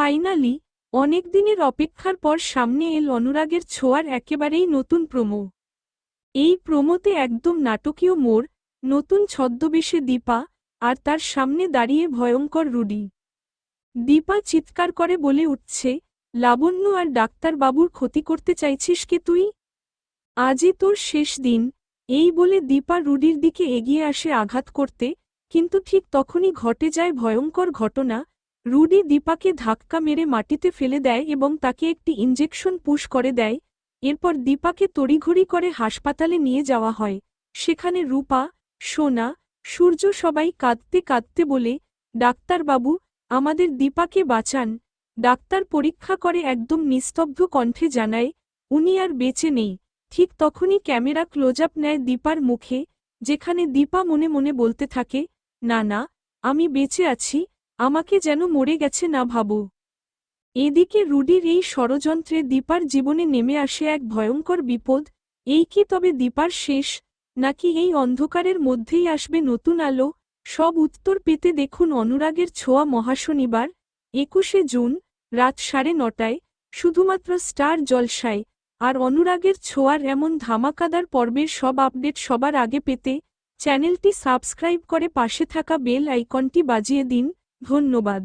Finally, অনেক দিনের অপেক্ষার পর সামনে এল অনুরাগের ছোঁয়ার একেবারেই নতুন প্রোমো। এই প্রোমোতে একদম নাটকীয় মোড়, নতুন ছদ্মবেশে দীপা, আর তার সামনে দাঁড়িয়ে ভয়ঙ্কর রুডি। দীপা চিৎকার করে বলে উঠছে, লাবণ্য আর ডাক্তারবাবুর ক্ষতি করতে চাইছিস কে তুই? আজই তোর শেষ দিন, এই বলে দীপা রুডির দিকে এগিয়ে আসে আঘাত করতে, কিন্তু ঠিক তখনই ঘটে যায় ভয়ঙ্কর ঘটনা রুডি দীপাকে ধাক্কা মেরে মাটিতে ফেলে দেয় এবং তাকে একটি ইঞ্জেকশন পুশ করে দেয়। এরপর দীপাকে তড়িঘড়ি করে হাসপাতালে নিয়ে যাওয়া হয়। সেখানে রূপা, সোনা, সূর্য সবাই কাঁদতে কাঁদতে বলে, ডাক্তারবাবু, আমাদের দীপাকে বাঁচান। ডাক্তার পরীক্ষা করে একদম নিস্তব্ধ কণ্ঠে জানায়, উনি আর বেঁচে নেই। ঠিক তখনই ক্যামেরা ক্লোজ আপ নেয় দীপার মুখে, যেখানে দীপা মনে মনে বলতে থাকে না না আমি বেঁচে আছি আমাকে যেন মরে গেছে না ভাবো। এদিকে রুডির এই ষড়যন্ত্রে দীপার জীবনে নেমে আসে এক ভয়ঙ্কর বিপদ, এই কি তবে দীপার শেষ, নাকি এই অন্ধকারের মধ্যেই আসবে নতুন আলো? সব উত্তর পেতে দেখুন অনুরাগের ছোঁয়া মহাশনিবার, একুশে জুন, রাত সাড়ে নটায়, শুধুমাত্র স্টার জলসায়, আর অনুরাগের ছোঁয়ার এমন ধামাকাদার পর্বের সব আপডেট সবার আগে পেতে চ্যানেলটি সাবস্ক্রাইব করে পাশে থাকা বেল আইকনটি বাজিয়ে দিন ধন্যবাদ।